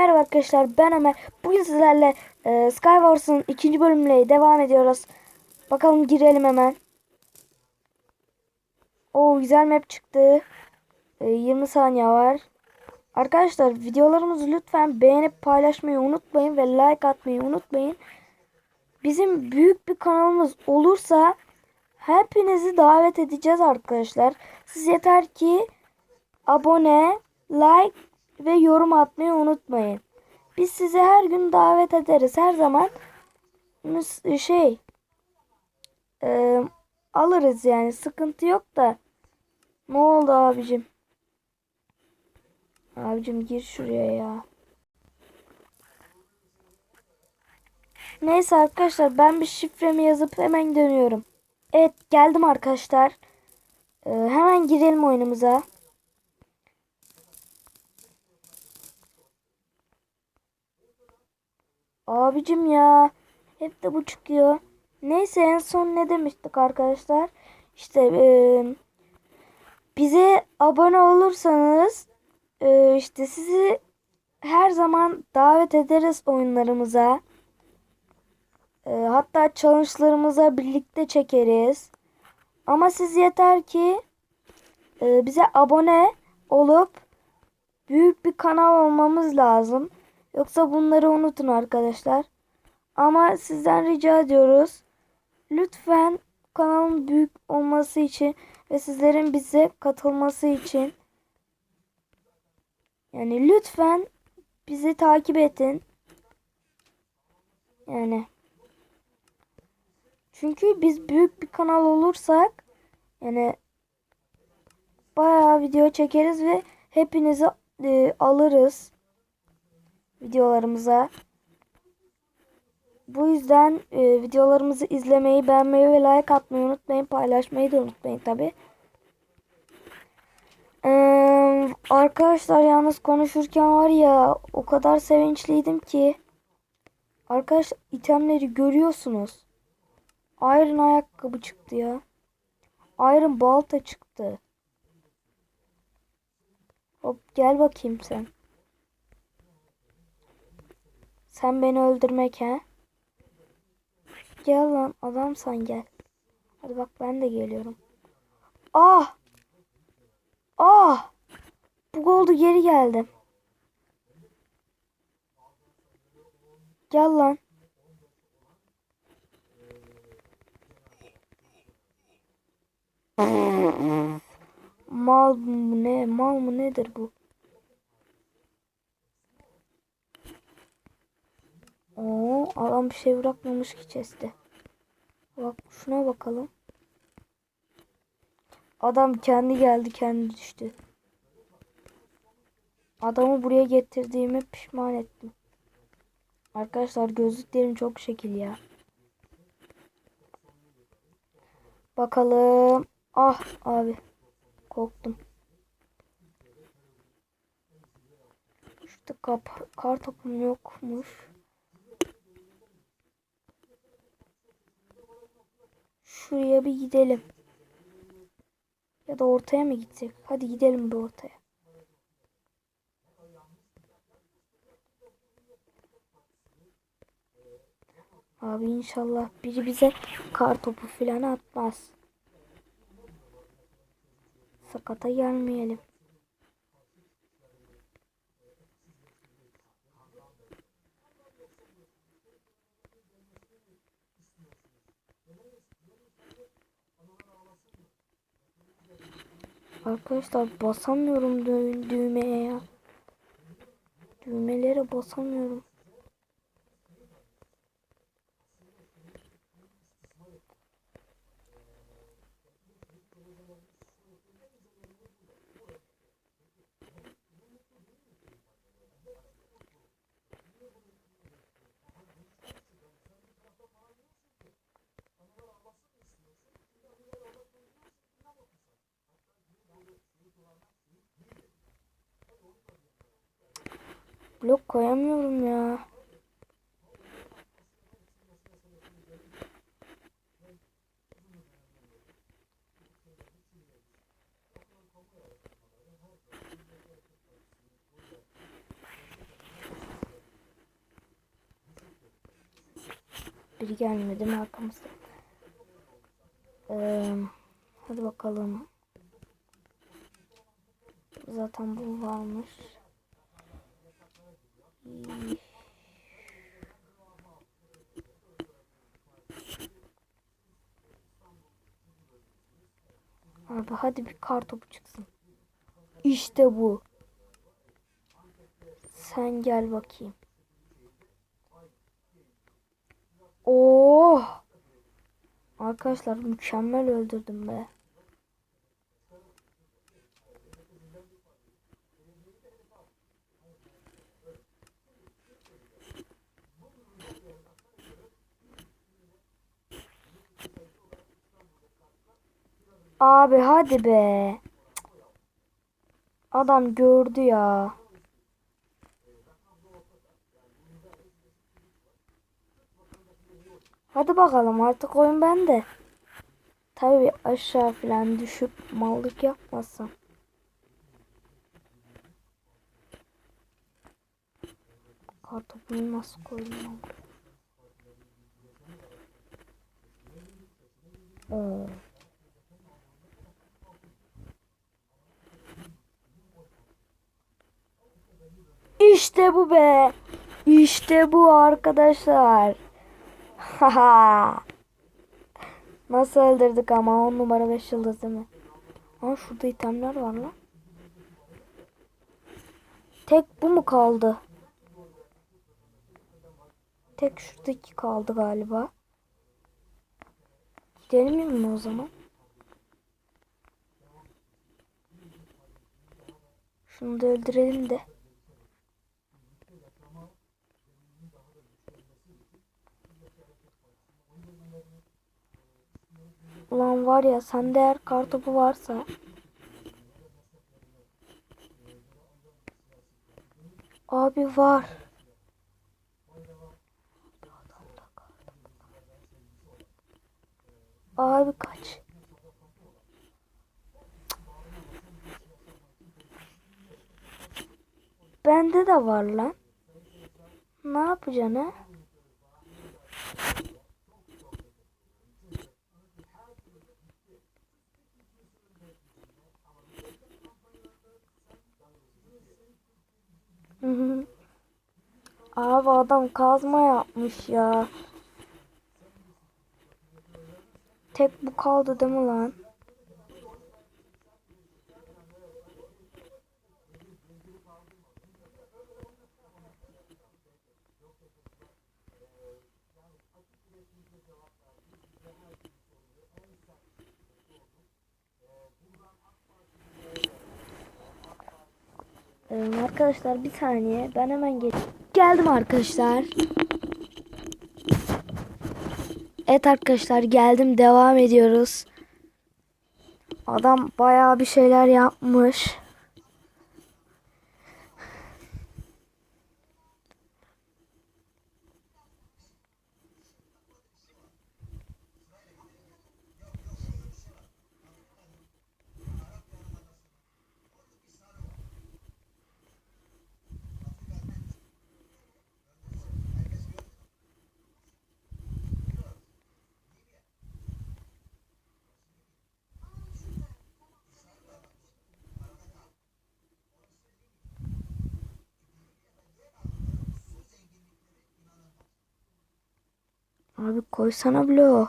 Merhaba arkadaşlar ben Ömer. Bugün sizlerle e, Skywars'ın ikinci bölümüyle devam ediyoruz. Bakalım girelim hemen. O güzel map çıktı. E, 20 saniye var. Arkadaşlar videolarımızı lütfen beğenip paylaşmayı unutmayın ve like atmayı unutmayın. Bizim büyük bir kanalımız olursa hepinizi davet edeceğiz arkadaşlar. Siz yeter ki abone, like ve yorum atmayı unutmayın. Biz sizi her gün davet ederiz. Her zaman şey e, alırız yani sıkıntı yok da. Ne oldu abicim? Abicim gir şuraya ya. Neyse arkadaşlar ben bir şifremi yazıp hemen dönüyorum. Evet geldim arkadaşlar. Ee, hemen girelim oyunumuza. Abicim ya. Hep de bu çıkıyor. Neyse en son ne demiştik arkadaşlar? İşte eee, bize abone olursanız eee, işte sizi her zaman davet ederiz oyunlarımıza. Eee, hatta challenge'larımıza birlikte çekeriz. Ama siz yeter ki eee, bize abone olup büyük bir kanal olmamız lazım. Yoksa bunları unutun arkadaşlar. Ama sizden rica ediyoruz. Lütfen kanalın büyük olması için ve sizlerin bize katılması için yani lütfen bizi takip edin. Yani çünkü biz büyük bir kanal olursak yani bayağı video çekeriz ve hepinizi e, alırız videolarımıza. Bu yüzden e, videolarımızı izlemeyi, beğenmeyi ve like atmayı unutmayın. Paylaşmayı da unutmayın tabi. Ee, arkadaşlar yalnız konuşurken var ya o kadar sevinçliydim ki. Arkadaş itemleri görüyorsunuz. Iron ayakkabı çıktı ya. Iron balta çıktı. Hop gel bakayım sen. Sen beni öldürmek he? Gel lan adamsan gel. Hadi bak ben de geliyorum. Ah! Ah! Bu oldu geri geldim. Gel lan. Mal mı ne? Mal mı nedir bu? Adam bir şey bırakmamış ki chest'e. Bak şuna bakalım. Adam kendi geldi kendi düştü. Adamı buraya getirdiğime pişman ettim. Arkadaşlar gözlüklerim çok şekil ya. Bakalım. Ah abi. Korktum. İşte kap kar topum yokmuş. Şuraya bir gidelim. Ya da ortaya mı gitsek? Hadi gidelim bir ortaya. Abi inşallah biri bize kar topu falan atmaz. Sakata gelmeyelim. Arkadaşlar basamıyorum dü düğmeye ya. Düğmelere basamıyorum. Blok koyamıyorum ya. Biri gelmedi mi arkamızda? Ee, hadi bakalım. Zaten bu varmış. Abi hadi bir kar topu çıksın. İşte bu. Sen gel bakayım. Oh! Arkadaşlar mükemmel öldürdüm be. Abi hadi be. Adam gördü ya. Hadi bakalım artık oyun bende. Tabii aşağı falan düşüp mallık yapmasam. Kartopunu nasıl koydum ben İşte bu be. İşte bu arkadaşlar. Haha. Nasıl öldürdük ama 10 numara 5 yıldız değil mi? Aa şurada itemler var lan. Tek bu mu kaldı? Tek şuradaki kaldı galiba. Gidelim mi o zaman? Şunu da öldürelim de. Ulan var ya sende eğer kartopu varsa Abi var. Abi kaç. Bende de var lan. Ne yapacaksın ha? Abi adam kazma yapmış ya. Tek bu kaldı değil mi lan? Ee, arkadaşlar bir saniye ben hemen gel geldim arkadaşlar. Evet arkadaşlar geldim devam ediyoruz. Adam bayağı bir şeyler yapmış. Abi koysana bloğu.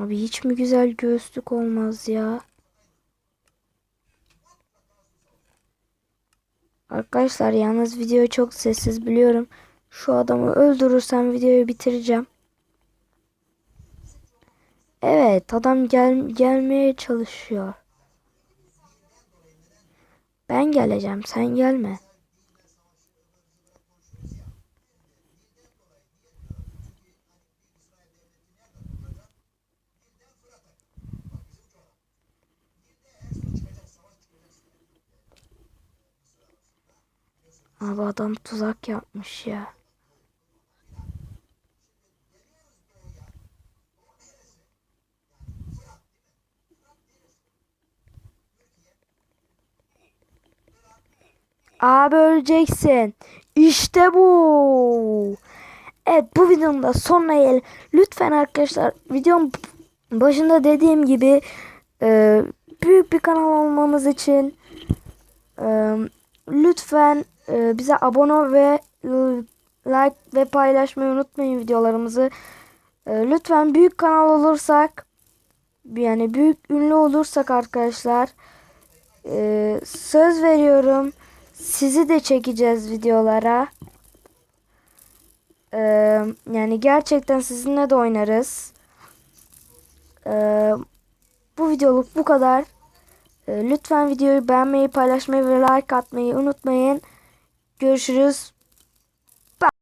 Abi hiç mi güzel göğüslük olmaz ya? Arkadaşlar yalnız video çok sessiz biliyorum. Şu adamı öldürürsem videoyu bitireceğim. Evet adam gel gelmeye çalışıyor. Ben geleceğim sen gelme. Abi adam tuzak yapmış ya. Abi öleceksin. İşte bu. Evet bu videonun da sonuna gel. Lütfen arkadaşlar videonun başında dediğim gibi e, büyük bir kanal olmamız için e, lütfen e, bize abone ve e, like ve paylaşmayı unutmayın videolarımızı. E, lütfen büyük kanal olursak yani büyük ünlü olursak arkadaşlar e, söz veriyorum sizi de çekeceğiz videolara. E, yani gerçekten sizinle de oynarız. Bu videoluk bu kadar. Lütfen videoyu beğenmeyi, paylaşmayı ve like atmayı unutmayın. Görüşürüz.